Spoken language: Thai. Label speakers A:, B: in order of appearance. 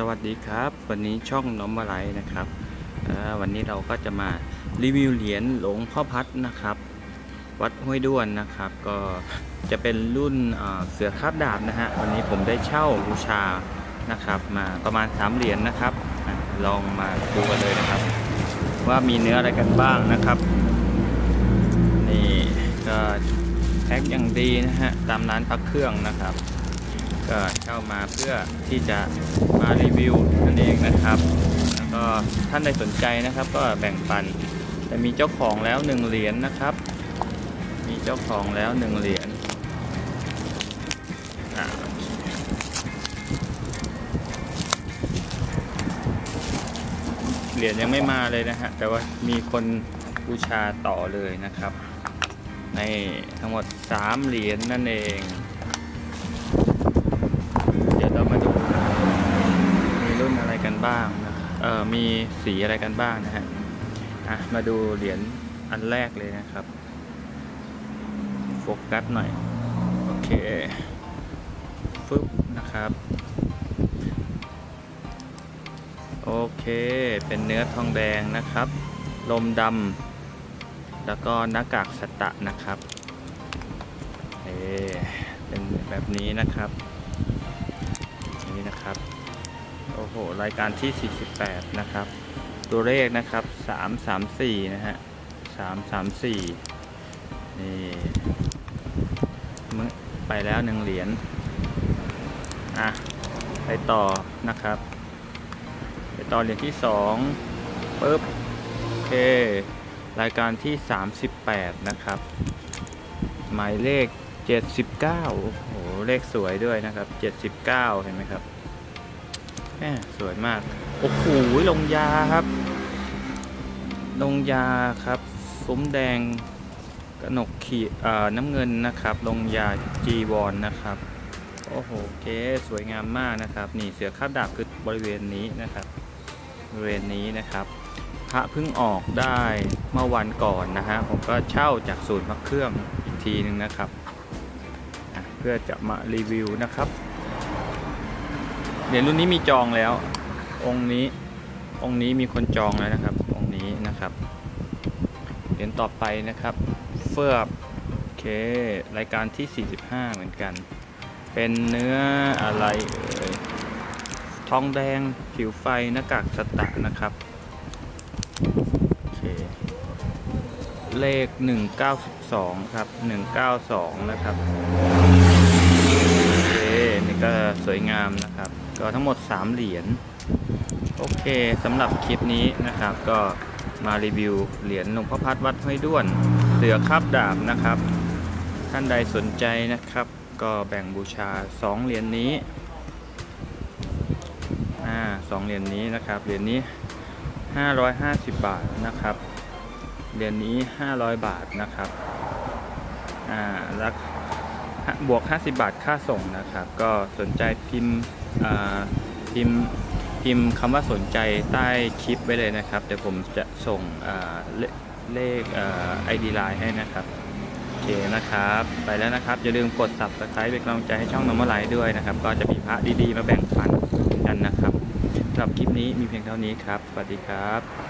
A: สวัสดีครับ วันนี้ช่องน้อมมาไลนะครับวันนี้เราก็จะมารีวิวเหรียญหลวงพ่อพัดนะครับ วัดห้วยด้วนนะครับ ก็จะเป็นรุ่นเสือคาบดาบนะฮะวันนี้ผมได้เช่าบูชานะครับ มาประมาณ 3 เหรียญนะครับลองมาดูกันเลยนะครับ ว่ามีเนื้ออะไรกันบ้างนะครับ นี่ก็แพ็คอย่างดีนะฮะตามร้านพักเครื่องนะครับ ก็เข้ามาเพื่อที่จะมารีวิวนั่นเองนะครับแล้วก็ท่านใดสนใจนะครับ ก็แบ่งปันแต่มีเจ้าของแล้วหนึ่งเหรียญนะครับ มีเจ้าของแล้วหนึ่งเหรียญเหรียญยังไม่มาเลยนะฮะ แต่ว่ามีคนบูชาต่อเลยนะครับ ในทั้งหมด 3 เหรียญนั่นเอง เดี๋ยวเรามาดูมีรุ่นอะไรกันบ้างนะเออ มีสีอะไรกันบ้างนะฮะอะมาดูเหรียญอันแรกเลยนะครับ โฟกัสหน่อย โอเคฟึบนะครับ โอเค เป็นเนื้อทองแดงนะครับ ลมดำแล้วก็หน้ากากสตะนะครับเอเป็นแบบนี้นะครับ นี่นะครับ โอ้โห รายการที่ 48 นะครับ ตัวเลขนะครับ 334 นะฮะ 334 นี่มึงไปแล้วหนึ่งเหรียญ อะ ไปต่อนะครับ ไปต่อเหรียญที่2ปึ๊บ โอเค รายการที่ 38 นะครับ หมายเลข 79 โอ้โห เลขสวยด้วยนะครับ 79 เห็นไหมครับ แหมสวยมาก โอ้โหลงยาครับ ลงยาครับซุ้มแดงกระหนกขีน้ำเงินนะครับ ลงยาจีวอนนะครับ โอ้โหเก๋สวยงามมากนะครับ นี่เสือคาบดาบคือบริเวณนี้นะครับบริเวณนี้นะครับพระเพิ่งออกได้เมื่อวันก่อนนะฮะผมก็เช่าจากศูนย์พระเครื่องอีกทีหนึ่งนะครับ เพื่อจะมารีวิวนะครับ เหรียญรุ่นนี้มีจองแล้ว องค์นี้องค์นี้มีคนจองแล้วนะครับ องค์นี้นะครับเหรียญต่อไปนะครับ เฟือบโอเครายการที่ 45 เหมือนกัน เป็นเนื้ออะไรเอ่ยทองแดงผิวไฟหน้ากากสตะนะครับโอเคเลข 192 ครับ 192 นะครับ โอเค นี่ก็สวยงามนะครับ ก็ทั้งหมด 3 เหรียญโอเคสำหรับคลิปนี้นะครับ ก็มารีวิวเหรียญหลวงพ่อพัดวัดห้วยด้วน เสือคาบดาบนะครับ ท่านใดสนใจนะครับ ก็แบ่งบูชา 2 เหรียญนี้อ่าสองเหรียญนี้นะครับ เหรียญนี้ 550 บาทนะครับ เหรียญนี้ 500 บาทนะครับอ่าแล้วบวก 50 บาทค่าส่งนะครับ ก็สนใจพิมพ์ พิมพ์พิมพ์คำว่าสนใจใต้คลิปไว้เลยนะครับ เดี๋ยวผมจะส่งเลขไอดีไลน์ให้นะครับโอเคนะครับ ไปแล้วนะครับ อย่าลืมกด subscribe เป็นกำลังใจให้ช่องน้องมาไลด้วยนะครับ ก็จะมีพระดีๆ มาแบ่งปันกันนะครับสำหรับคลิปนี้มีเพียงเท่านี้ครับ สวัสดีครับ